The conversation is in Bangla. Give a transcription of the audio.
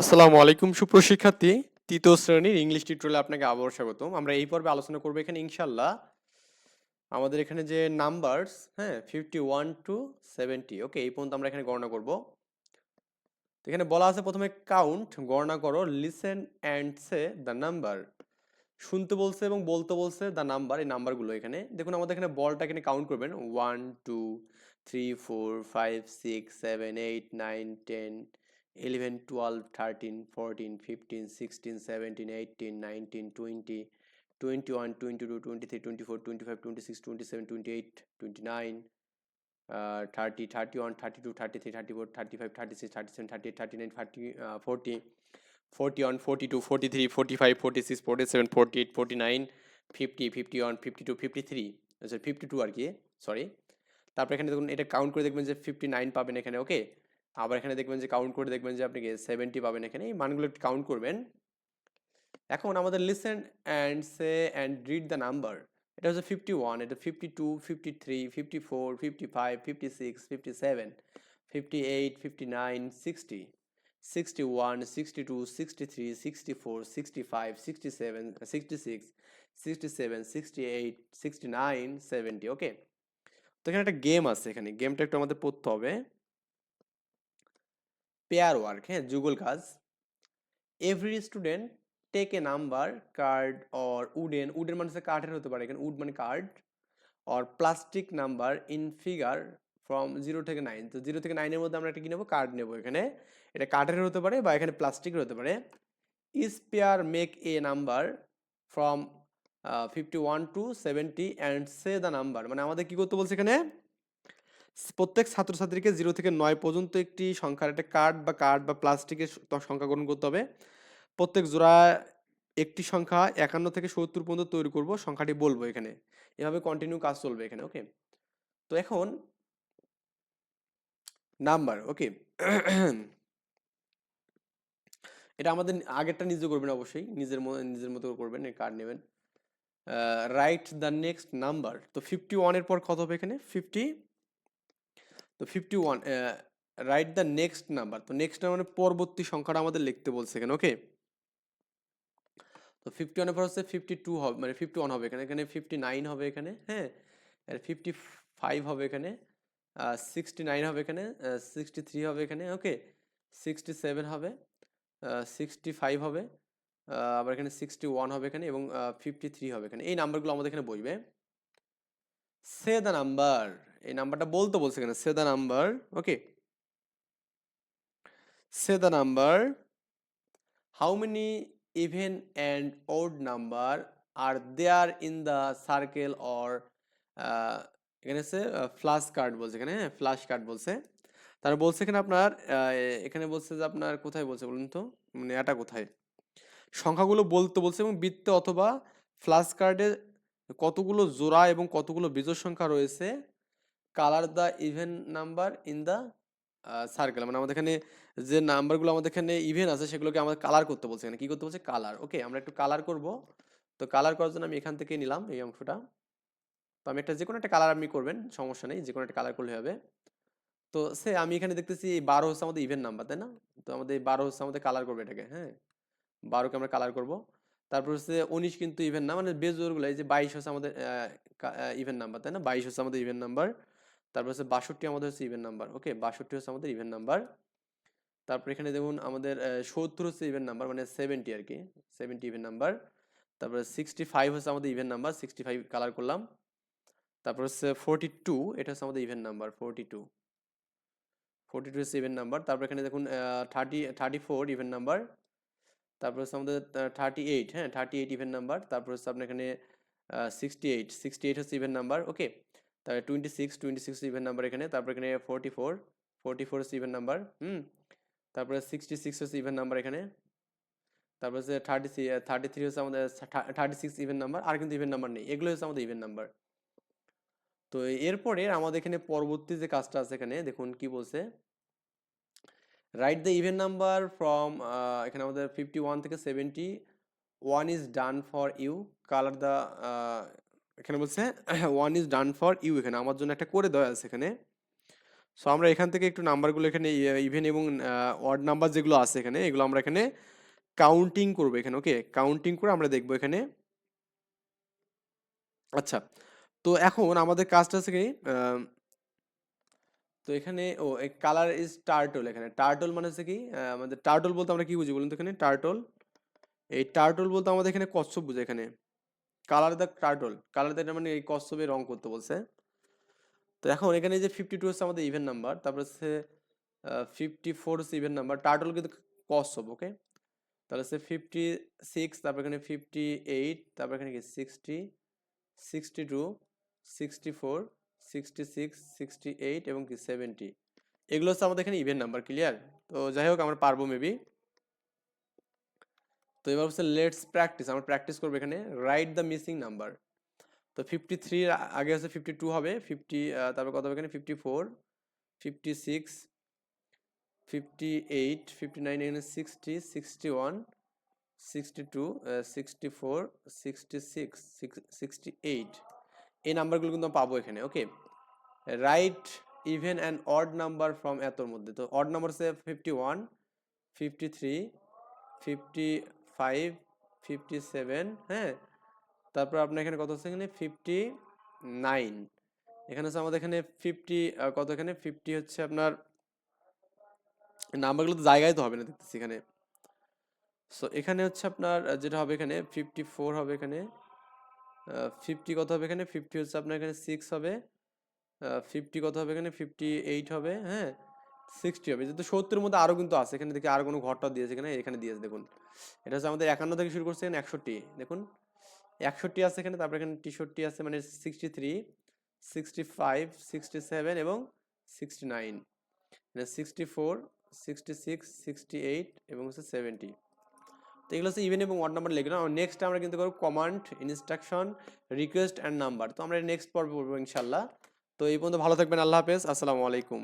আসসালামু আলাইকুম সুপ্রশিক্ষার্থী তৃতীয় শ্রেণির ইংলিশ টিউটোরিয়ালে আপনাকে আবার স্বাগতম। আমরা এই পর্বে আলোচনা করব এখানে ইনশাল্লাহ আমাদের এখানে যে নাম্বারস হ্যাঁ fifty one to seventy okay এই পর্যন্ত আমরা এখানে গণনা করব। এখানে বলা আছে প্রথমে কাউন্ট গণনা করো listen and say the number শুনতে বলছে এবং বলতে বলছে দ্য নাম্বার এই নাম্বারগুলো এখানে। দেখুন, আমাদের এখানে বলটা এখানে কাউন্ট করবেন। One two three four five six seven eight nine ten 11 12 13 14 15 16 17 18 19 20 21 22 23 24 25 26 27 28 29 uh, 30 31 32 33 34 35 36 37 38 39 40 uh, 40 41 42 43 45 46 47 48 49 50 51 52 53 আচ্ছা 52 আর কি সরি তারপর এখানে দেখুন এটা কাউন্ট করে দেখবেন যে 59 পাবেন এখানে ওকে আবার এখানে দেখবেন যে কাউন্ট করে দেখবেন যে আপনি সেভেন্টি পাবেন এখানে। এই মানগুলো একটু কাউন্ট করবেন। এখন আমাদের listen and say and read the number এটা হচ্ছে ফিফটি ওয়ান এটা fifty two fifty three fifty four fifty five fifty six fifty seven fifty eight fifty nine sixty sixty one sixty two sixty three sixty four sixty five sixty seven sixty six sixty seven sixty eight sixty nine seventy okay তো এখানে একটা গেম আছে এখানে। গেমটা একটু আমাদের পড়তে হবে। পেয়ার ওয়ার্ক হ্যাঁ যুগল কাজ। Every student take a number card or wooden wooden মানে কাঠের হতে পারে, এখানে উড মানে card or plastic number in figure from zero থেকে নাইন তো জিরো থেকে নাইনের মধ্যে আমরা একটা কি নেব? কার্ড নেব এখানে। এটা কাঠের হতে পারে বা এখানে প্লাস্টিকের হতে পারে। Each pair make a number from fifty one to seventy and say the number মানে আমাদের কি করতে বলছে এখানে? প্রত্যেক ছাত্রছাত্রীকে জিরো থেকে নয় পর্যন্ত একটি সংখ্যার একটা কার্ড বা কার্ড বা প্লাস্টিকের সংখ্যা গ্রহণ করতে হবে। প্রত্যেক জোড়া একটি সংখ্যা একান্ন থেকে সত্তর পর্যন্ত তৈরি করব, সংখ্যাটি বলব এখানে। এভাবে কন্টিনিউ কাজ চলবে এখানে ওকে তো এখন নাম্বার ওকে এটা আমাদের আগেরটা নিজে করবেন অবশ্যই, নিজের নিজের মতো করবেন কার্ড নেবেন। রাইট দ্য নেক্সট নাম্বার তো ফিফটি ওয়ানের পর কত হবে এখানে? ফিফটি তো fifty one write the next number তো নেক্সট নাম্বার মানে পরবর্তী সংখ্যাটা আমাদের লিখতে বলছে এখানে ওকে তো ফিফটি ওয়ানের পর হচ্ছে ফিফটি টু হবে মানে ফিফটি ওয়ান হবে এখানে এখানে ফিফটি নাইন হবে এখানে হ্যাঁ? আর ফিফটি ফাইভ হবে এখানে সিক্সটি নাইন হবে এখানে সিক্সটি থ্রি হবে এখানে ওকে সিক্সটি সেভেন হবে সিক্সটি ফাইভ হবে আবার এখানে সিক্সটি ওয়ান হবে এখানে এবং ফিফটি থ্রি হবে এখানে। এই নাম্বারগুলো আমাদের এখানে বসবে সে দ্য নাম্বার এই নাম্বারটা বলতে বলছে এখানে say the number okay say the number how many even and odd number are there in the circle or এখানে হচ্ছে ফ্লাশ কার্ড বলছে এখানে হ্যাঁ ফ্লাশ কার্ড বলছে। তার বলছে এখানে আপনার এখানে বলছে যে আপনার কোথায় বলছে বলুন তো? মানে এটা কোথায়? সংখ্যাগুলো বলতে বলছে এবং বৃত্তে অথবা ফ্লাশ কার্ডে কতগুলো জোড়া এবং কতগুলো বিজোড় সংখ্যা রয়েছে colour the even number in the circle মানে আমাদের এখানে যে নাম্বারগুলো আমাদের এখানে ইভেন আছে, সেগুলোকে আমাদের কালার করতে বলছে এখানে। কী করতে বলছে? কালার ওকে আমরা একটু কালার করব। তো কালার করার জন্য আমি এখান থেকে নিলাম এই অংশটা। তো আমি একটা যে কোনো একটা কালার আপনি করবেন, সমস্যা নেই যে কোনো একটা কালার করলে হবে। তো সে আমি এখানে দেখতেছি এই বারো হচ্ছে আমাদের ইভেন নাম্বার তাই না? তো আমাদের এই বারো হচ্ছে আমাদের কালার করবে এটাকে হ্যাঁ? বারোকে আমরা কালার করব। তারপর হচ্ছে উনিশ কিন্তু ইভেন না মানে বেজোরগুলো এই যে বাইশ হচ্ছে আমাদের ইভেন নাম্বার তাই না? বাইশ হচ্ছে আমাদের ইভেন নাম্বার তারপর হচ্ছে বাষট্টি আমাদের হচ্ছে ইভেন নাম্বার ওকে বাষট্টি হচ্ছে আমাদের ইভেন নাম্বার তারপর এখানে দেখুন আমাদের সত্তর হচ্ছে ইভেন নাম্বার মানে সেভেন্টি আর কি সেভেন্টি ইভেন নাম্বার তারপরে সিক্সটি ফাইভ হচ্ছে আমাদের even number sixty five colour করলাম। তারপর হচ্ছে ফোরটি টু এটা হচ্ছে আমাদের even number forty two forty two হচ্ছে ইভেন নাম্বার তারপর এখানে দেখুন thirty thirty four even number তারপর হচ্ছে আমাদের থার্টি এইট হ্যাঁ থার্টি এইট ইভেন নাম্বার তারপর হচ্ছে আপনার এখানে সিক্সটি এইট সিক্সটি এইট হচ্ছে ইভেন নাম্বার ওকে তারপরে twenty six twenty six even number এখানে, তারপর এখানে forty four forty four even number হুম? তারপরে সিক্সটি সিক্স হচ্ছে ইভেন নাম্বার এখানে, তারপর হচ্ছে থার্টি থার্টি থ্রি হচ্ছে আমাদের থার্টি সিক্স ইভেন নাম্বার আর কিন্তু ইভেন নাম্বার নেই, এগুলো হচ্ছে আমাদের ইভেন নাম্বার তো এরপরে আমাদের এখানে পরবর্তী যে কাজটা আছে এখানে, দেখুন কি বলছে? Write the even number from এখানে আমাদের ফিফটি ওয়ান থেকে seventy one is done for you colour the এখানে বলছে one is done for you এখানে। আমার জন্য একটা করে দেওয়া আছে এখানে। সো আমরা এখান থেকে একটু নাম্বারগুলো এখানে ইভেন এবং ওয়ার্ড নাম্বার যেগুলো আছে এখানে, এগুলো আমরা এখানে কাউন্টিং করব এখানে ওকে কাউন্টিং করে আমরা দেখব এখানে। আচ্ছা তো এখন আমাদের কাজটা আছে কি তো এখানে, ও কালার ইজ টার্টল এখানে। টার্টল মানে হচ্ছে কি আমাদের টার্টল বলতে আমরা কি বুঝি বলুন তো এখানে? টার্টল এই টার্টল বলতে আমাদের এখানে কচ্ছপ বুঝে এখানে। Colour the turtle. Colour the মানে এই কচ্ছপে রং করতে বলছে। তো এখন এখানে যে ফিফটি টু হচ্ছে আমাদের ইভেন নাম্বার তারপর হচ্ছে ফিফটি ফোর হচ্ছে ইভেন্ট নাম্বার টার্টল কিন্তু কচ্ছপ ওকে তাহলে হচ্ছে ফিফটি সিক্স তারপর এখানে ফিফটি এইট তারপর এখানে কি sixty sixty two sixty four sixty six sixty eight এবং কি সেভেন্টি এগুলো হচ্ছে আমাদের এখানে ইভেন্ট নাম্বার ক্লিয়ার তো যাই হোক, আমরা পারব মেবি তো এবার হচ্ছে লেটস প্র্যাকটিস আমরা প্র্যাকটিস করব এখানে। রাইট দ্য মিসিং নাম্বার তো ফিফটি থ্রির আগে হচ্ছে ফিফটি টু হবে ফিফটি তারপর কত হবে এখানে? Fifty four fifty six fifty eight fifty nine এখানে sixty sixty one sixty two sixty four sixty six sixty eight এই নাম্বারগুলো কিন্তু পাবো এখানে okay write even and odd number from এতর মধ্যে। তো অড নাম্বার হচ্ছে fifty one fifty three fifty five fifty seven হ্যাঁ? তারপর আপনার এখানে কত হচ্ছে এখানে? ফিফটি নাইন এখানে হচ্ছে আমাদের এখানে ফিফটি কত এখানে? ফিফটি হচ্ছে আপনার নাম্বারগুলো তো জায়গায় তো হবে না দেখতেছি এখানে। সো এখানে হচ্ছে আপনার যেটা হবে এখানে ফিফটি ফোর হবে এখানে ফিফটি কত হবে এখানে? ফিফটি হচ্ছে আপনার এখানে সিক্স হবে ফিফটি কত হবে এখানে? ফিফটি এইট হবে হ্যাঁ? সিক্সটি হবে। যেহেতু সত্তরের মধ্যে আরও কিন্তু আছে। এখানে দেখি আর কোনো ঘরটা দিয়েছে এখানে এখানে দিয়েছে, দেখুন। এটা হচ্ছে আমাদের একান্ন থেকে শুরু করছে, এখানে একষট্টি। দেখুন, একষট্টি আছে এখানে, তারপরে এখানে তেষট্টি আছে মানে sixty three sixty five sixty seven এবং সিক্সটি নাইন মানে sixty four sixty six sixty eight এবং হচ্ছে সেভেন্টি তো এগুলো হচ্ছে ইভেন এবং ওয়ার্ড নাম্বার লিখলাম নেক্সট আমরা কিন্তু করব command instruction request and number তো আমরা নেক্সট পর্বে পড়ব ইনশাল্লাহ তো এই পর্যন্ত ভালো থাকবেন। আল্লাহ হাফেজ। আসসালামু আলাইকুম।